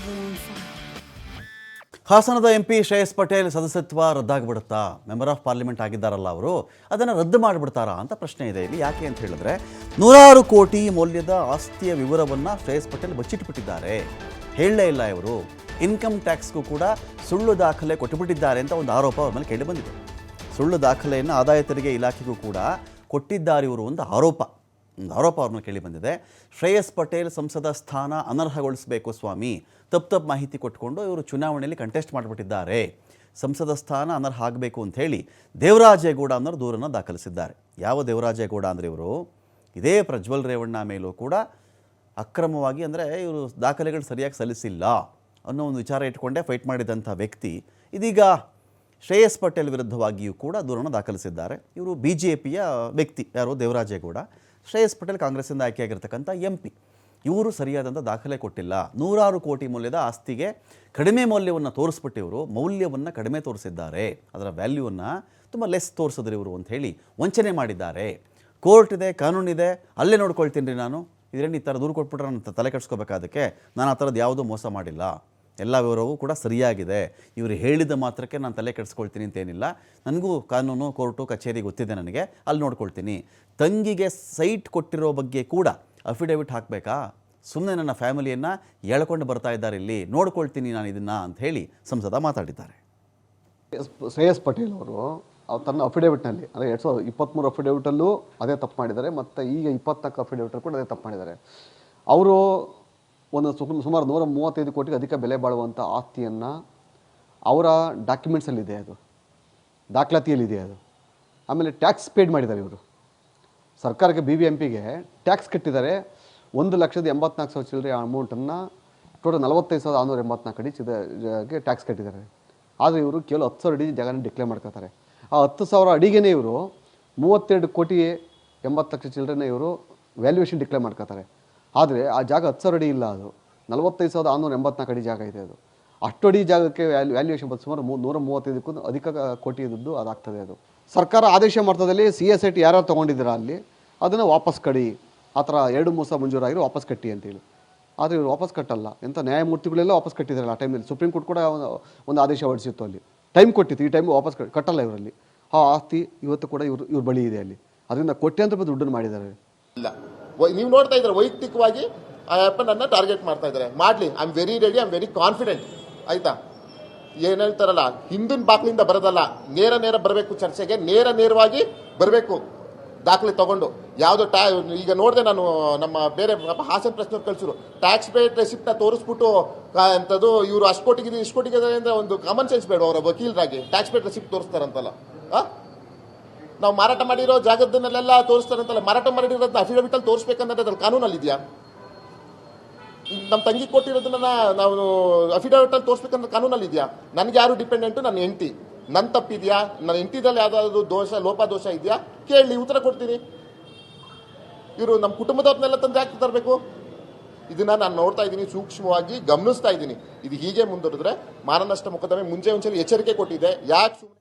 Devil M ಹಾಸನದ ಶ್ರೇಯಸ್ ಪಟೇಲ್ ಸದಸ್ಯತ್ವ ರದ್ದಾಗ್ಬಿಡುತ್ತಾ? ಮೆಂಬರ್ ಆಫ್ ಪಾರ್ಲಿಮೆಂಟ್ ಆಗಿದ್ದಾರಲ್ಲ ಅವರು, ಅದನ್ನು ರದ್ದು ಮಾಡಿಬಿಡ್ತಾರಾ ಅಂತ ಪ್ರಶ್ನೆ ಇದೆ. ಇಲ್ಲಿ ಯಾಕೆ ಅಂತ ಹೇಳಿದ್ರೆ, ನೂರಾರು ಕೋಟಿ ಮೌಲ್ಯದ ಆಸ್ತಿಯ ವಿವರವನ್ನು ಶ್ರೇಯಸ್ ಪಟೇಲ್ ಬಚ್ಚಿಟ್ಬಿಟ್ಟಿದ್ದಾರೆ. ಹೇಳಲೇ ಇಲ್ಲ ಇವರು. ಇನ್ಕಮ್ ಟ್ಯಾಕ್ಸ್ಗೂ ಕೂಡ ಸುಳ್ಳು ದಾಖಲೆ ಕೊಟ್ಟುಬಿಟ್ಟಿದ್ದಾರೆ ಅಂತ ಒಂದು ಆರೋಪ ಅವ್ರ ಮೇಲೆ ಕೇಳಿ ಬಂದಿದೆ. ಸುಳ್ಳು ದಾಖಲೆಯನ್ನು ಆದಾಯ ತೆರಿಗೆ ಇಲಾಖೆಗೂ ಕೂಡ ಕೊಟ್ಟಿದ್ದಾರೆ ಇವರು ಒಂದು ಆರೋಪ. ಒಂದು ಆರೋಪ ಅವ್ರನ್ನ ಕೇಳಿ ಬಂದಿದೆ. ಶ್ರೇಯಸ್ ಪಟೇಲ್ ಸಂಸದ ಸ್ಥಾನ ಅನರ್ಹಗೊಳಿಸಬೇಕು ಸ್ವಾಮಿ. ತಪ್ಪು ತಪ್ಪು ಮಾಹಿತಿ ಕೊಟ್ಕೊಂಡು ಇವರು ಚುನಾವಣೆಯಲ್ಲಿ ಕಂಟೆಸ್ಟ್ ಮಾಡಿಬಿಟ್ಟಿದ್ದಾರೆ. ಸಂಸದ ಸ್ಥಾನ ಅನರ್ಹ ಆಗಬೇಕು ಅಂತ ಹೇಳಿ ದೇವರಾಜೇಗೌಡ ಅನ್ನೋರು ದೂರನ್ನು ದಾಖಲಿಸಿದ್ದಾರೆ. ಯಾವ ದೇವರಾಜೇಗೌಡ ಅಂದರೆ ಇವರು? ಇದೇ ಪ್ರಜ್ವಲ್ ರೇವಣ್ಣ ಮೇಲೂ ಕೂಡ ಅಕ್ರಮವಾಗಿ ಅಂದರೆ ಇವರು ದಾಖಲೆಗಳು ಸರಿಯಾಗಿ ಸಲ್ಲಿಸಿಲ್ಲ ಅನ್ನೋ ಒಂದು ವಿಚಾರ ಇಟ್ಕೊಂಡೇ ಫೈಟ್ ಮಾಡಿದಂಥ ವ್ಯಕ್ತಿ. ಇದೀಗ ಶ್ರೇಯಸ್ ಪಟೇಲ್ ವಿರುದ್ಧವಾಗಿಯೂ ಕೂಡ ದೂರನ್ನು ದಾಖಲಿಸಿದ್ದಾರೆ. ಇವರು ಬಿ ಜೆ ಪಿಯ ವ್ಯಕ್ತಿ. ಯಾರು? ದೇವರಾಜೇಗೌಡ. ಶ್ರೇಯಸ್ ಪಟೇಲ್ ಕಾಂಗ್ರೆಸ್ಸಿಂದ ಆಯ್ಕೆಯಾಗಿರ್ತಕ್ಕಂಥ ಎಂ ಪಿ. ಇವರು ಸರಿಯಾದಂಥ ದಾಖಲೆ ಕೊಟ್ಟಿಲ್ಲ. ನೂರಾರು ಕೋಟಿ ಮೌಲ್ಯದ ಆಸ್ತಿಗೆ ಕಡಿಮೆ ಮೌಲ್ಯವನ್ನು ತೋರಿಸ್ಬಿಟ್ಟು ಇವರು ಮೌಲ್ಯವನ್ನು ಕಡಿಮೆ ತೋರಿಸಿದ್ದಾರೆ. ಅದರ ವ್ಯಾಲ್ಯೂವನ್ನು ತುಂಬ ಲೆಸ್ ತೋರಿಸಿದ್ರು ಇವರು ಅಂತ ಹೇಳಿ ವಂಚನೆ ಮಾಡಿದ್ದಾರೆ. ಕೋರ್ಟ್ ಇದೆ ಕಾನೂನಿದೆ ಅಲ್ಲೇ ನೋಡ್ಕೊಳ್ತೀನಿ ರೀ ನಾನು. ಇದರಲ್ಲಿ ಈ ಥರ ದೂರು ಕೊಟ್ಬಿಟ್ರೆ ನಾನು ತಲೆ ಕೆಡಿಸ್ಕೋಬೇಕಾದಕ್ಕೆ ನಾನು ಆ ಥರದ್ದು ಯಾವುದೂ ಮೋಸ ಮಾಡಿಲ್ಲ. ಎಲ್ಲ ವಿವರವೂ ಕೂಡ ಸರಿಯಾಗಿದೆ. ಇವರು ಹೇಳಿದ ಮಾತ್ರಕ್ಕೆ ನಾನು ತಲೆ ಕೆಡಿಸ್ಕೊಳ್ತೀನಿ ಅಂತೇನಿಲ್ಲ. ನನಗೂ ಕಾನೂನು, ಕೋರ್ಟು, ಕಚೇರಿ ಗೊತ್ತಿದೆ ನನಗೆ. ಅಲ್ಲಿ ನೋಡ್ಕೊಳ್ತೀನಿ. ತಂಗಿಗೆ ಸೈಟ್ ಕೊಟ್ಟಿರೋ ಬಗ್ಗೆ ಕೂಡ ಅಫಿಡವಿಟ್ ಹಾಕಬೇಕಾ? ಸುಮ್ಮನೆ ನನ್ನ ಫ್ಯಾಮಿಲಿಯನ್ನು ಹೇಳ್ಕೊಂಡು ಬರ್ತಾ ಇದ್ದಾರೆ ಇಲ್ಲಿ. ನೋಡ್ಕೊಳ್ತೀನಿ ನಾನು ಇದನ್ನು ಅಂತ ಹೇಳಿ ಸಂಸದ ಮಾತಾಡಿದ್ದಾರೆ. ಶ್ರೇಯಸ್ ಪಟೇಲ್ ಅವರು, ಅವ್ರು ತನ್ನ ಅಫಿಡೇವಿಟ್ನಲ್ಲಿ, ಅಂದರೆ ಎರಡು ಸಾವಿರದ ಇಪ್ಪತ್ತ್ಮೂರು ಅಫಿಡೇವಿಟಲ್ಲೂ ಅದೇ ತಪ್ಪು ಮಾಡಿದ್ದಾರೆ. ಮತ್ತು ಈಗ ಇಪ್ಪತ್ನಾಲ್ಕು ಅಫಿಡೇವಿಟಲ್ಲಿ ಕೂಡ ಅದೇ ತಪ್ಪು ಮಾಡಿದ್ದಾರೆ. ಅವರು ಒಂದು ಸುಮಾರು ನೂರ ಮೂವತ್ತೈದು ಕೋಟಿಗೆ ಅಧಿಕ ಬೆಲೆ ಬಾಳುವಂಥ ಆಸ್ತಿಯನ್ನು ಅವರ ಡಾಕ್ಯುಮೆಂಟ್ಸಲ್ಲಿದೆ ಅದು. ದಾಖಲಾತಿಯಲ್ಲಿದೆ ಅದು. ಆಮೇಲೆ ಟ್ಯಾಕ್ಸ್ ಪೇಡ್ ಮಾಡಿದ್ದಾರೆ ಇವರು. ಸರ್ಕಾರಕ್ಕೆ ಬಿ ಬಿ ಎಂ ಪಿಗೆ ಟ್ಯಾಕ್ಸ್ ಕಟ್ಟಿದ್ದಾರೆ. ಒಂದು ಲಕ್ಷದ ಎಂಬತ್ನಾಲ್ಕು ಸಾವಿರ ಚಿಲ್ಲರೆ ಅಮೌಂಟನ್ನು ಟೋಟಲ್ ನಲವತ್ತೈದು ಸಾವಿರದ ಆರುನೂರ ಎಂಬತ್ನಾಲ್ಕು ಅಡಿ ಚಿದಗೆ ಟ್ಯಾಕ್ಸ್ ಕಟ್ಟಿದ್ದಾರೆ. ಆದರೆ ಇವರು ಕೇವಲ ಹತ್ತು ಸಾವಿರ ಅಡಿ ಜಾಗನ ಡಿಕ್ಲೇರ್ ಮಾಡ್ಕೊತಾರೆ ಆ ಹತ್ತು ಸಾವಿರ ಅಡಿಗೆನೇ ಇವರು ಮೂವತ್ತೆರಡು ಕೋಟಿ ಎಂಬತ್ತು ಲಕ್ಷ ಚಿಲ್ಲರೆನ ಇವರು ವ್ಯಾಲ್ಯೂಯೇಷನ್ ಡಿಕ್ಲೇರ್ ಮಾಡ್ಕೋತಾರೆ ಆದರೆ ಆ ಜಾಗ ಹತ್ತು ಸಾವಿರ ಅಡಿ ಇಲ್ಲ ಅದು. ನಲವತ್ತೈದು ಸಾವಿರದ ಆರುನೂರ ಎಂಬತ್ನಾಲ್ಕು ಅಡಿ ಜಾಗ ಇದೆ ಅದು. ಅಷ್ಟು ಅಡಿ ಜಾಗಕ್ಕೆ ವ್ಯಾಲ್ಯೂ ವ್ಯಾಲ್ಯೂಯೇಷನ್ ಬಂದು ಸುಮಾರು ಮೂ ನೂರ ಮೂವತ್ತೈದಕ್ಕೂ ಅಧಿಕ ಕೋಟಿ ದುಡ್ಡು ಅದಾಗ್ತದೆ ಅದು. ಸರ್ಕಾರ ಆದೇಶ ಮಾಡ್ತದಲ್ಲಿ ಸಿ ಎಸ್ ಐ ಟಿ ಯಾರ್ಯಾರು ತೊಗೊಂಡಿದ್ದೀರಾ ಅಲ್ಲಿ, ಅದನ್ನು ವಾಪಸ್ ಕಡಿ. ಆ ಥರ ಎರಡು ಮೂಸ ಮಂಜೂರಾಗಿರೋ ವಾಪಸ್ ಕಟ್ಟಿ ಅಂತೇಳಿ. ಆದರೆ ಇವರು ವಾಪಸ್ ಕಟ್ಟಲ್ಲ. ಎಂಥ ನ್ಯಾಯಮೂರ್ತಿಗಳೆಲ್ಲ ವಾಪಸ್ ಕಟ್ಟಿದ್ದಾರಲ್ಲ ಆ ಟೈಮಲ್ಲಿ ಸುಪ್ರೀಂ ಕೋರ್ಟ್ ಕೂಡ ಒಂದು- ಆದೇಶ ಹೊರಡಿಸಿತ್ತು ಅಲ್ಲಿ. ಟೈಮ್ ಕೊಟ್ಟಿತ್ತು. ಈ ಟೈಮ್ ವಾಪಸ್ ಕಟ್- ಕಟ್ಟಲ್ಲ ಇವರಲ್ಲಿ. ಆ ಆಸ್ತಿ ಇವತ್ತು ಕೂಡ ಇವರು, ಇವ್ರ ಬಳಿ ಇದೆ ಅಲ್ಲಿ. ಅದರಿಂದ ಕೋಟ್ಯಾಂತರ ರೂಪಾಯಿ ದುಡ್ಡನ್ನು ಮಾಡಿದ್ದಾರೆ. ಇಲ್ಲ. ನೀವು ನೋಡ್ತಾ ಇದ್ದಾರೆ ವೈಯಕ್ತಿಕವಾಗಿ ಆ ನನ್ನ ಟಾರ್ಗೆಟ್ ಮಾಡ್ತಾ ಇದ್ದಾರೆ. ಮಾಡಲಿ. I am very ready I am very confident ಆಯ್ತಾ? ಏನು ಹೇಳ್ತಾರಲ್ಲ? ಹಿಂದಿನ ಬಾಕ್ಲಿಂದ ಬರೋದಲ್ಲ. ನೇರ ನೇರ ಬರಬೇಕು ಚರ್ಚೆಗೆ, ನೇರ ನೇರವಾಗಿ ಬರಬೇಕು. ದಾಖಲೆ ತಗೊಂಡು. ಯಾವುದೋ ಟ್ಯಾ ಈಗ ನೋಡಿದೆ ನಾನು, ನಮ್ಮ ಬೇರೆ ಹಾಸನ ಪ್ರಶ್ನೆ ಕಳಿಸಿದ್ರು ಟ್ಯಾಕ್ಸ್ ಪೇಡ್ ರೆಸಿಪ್ಟ್ನ ತೋರಿಸ್ಬಿಟ್ಟು ಅಂಥದ್ದು ಇವರು ಅಷ್ಟು ಕೋಟಿಗಿದೆ ಇಷ್ಟು ಕೋಟಿಗೆ ಅಂದರೆ ಒಂದು ಕಾಮನ್ ಸೆನ್ಸ್ ಬೇಡ ಅವರ ವಕೀಲರಾಗಿ. ಟ್ಯಾಕ್ಸ್ ಪೇಡ್ ರೆಸಿಪ್ಟ್ ತೋರಿಸ್ತಾರಂತಲ್ಲ. ಆ? ನಾವು ಮಾರಾಟ ಮಾಡಿರೋ ಜಾಗದನ್ನೆಲ್ಲ ತೋರಿಸ್ತಾರಂತಲ್ಲ ಮಾರಾಟ ಮಾಡಿರೋದನ್ನ ಅಫಿಡವಿಟ್ ಅಲ್ಲಿ ತೋರಿಸ್ಬೇಕಂದ್ರೆ ಅದ್ರಲ್ಲಿ ಕಾನೂನಲ್ಲಿ ಇದೆಯಾ ನಮ್ಮ ತಂಗಿ ಕೊಟ್ಟಿರೋದನ್ನ ನಾವು ಅಫಿಡವಿಟ್ ಅಲ್ಲಿ ತೋರಿಸ್ಬೇಕಂದ್ರೆ ಕಾನೂನಲ್ಲಿ ಇದೆಯಾ ನನಗೆ ಯಾರು ಡಿಪೆಂಡೆಂಟ್ ನನ್ನ ಹೆಂಡತಿ. ನನ್ನ ತಪ್ಪಿದ್ಯಾ? ನನ್ನ ಹೆಂಡತಿದಲ್ಲಿ ಯಾವ್ದಾದ್ರು ದೋಷ, ಲೋಪ ದೋಷ ಇದೆಯಾ? ಕೇಳಿ, ಉತ್ತರ ಕೊಡ್ತೀನಿ. ಇವರು ನಮ್ಮ ಕುಟುಂಬದವ್ರನ್ನೆಲ್ಲ ತಂದು ಯಾಕೆ ತರಬೇಕು? ಇದನ್ನ ನಾನು ನೋಡ್ತಾ ಇದ್ದೀನಿ, ಸೂಕ್ಷ್ಮವಾಗಿ ಗಮನಿಸ್ತಾ ಇದ್ದೀನಿ. ಇದು ಹೀಗೆ ಮುಂದುವರೆದ್ರೆ ಮಾನನಷ್ಟ ಮೊಕದ್ದಮೆ ಮುಂಚೆ ಮುಂಚೆ ಎಚ್ಚರಿಕೆ ಕೊಟ್ಟಿದೆ. ಯಾಕೆ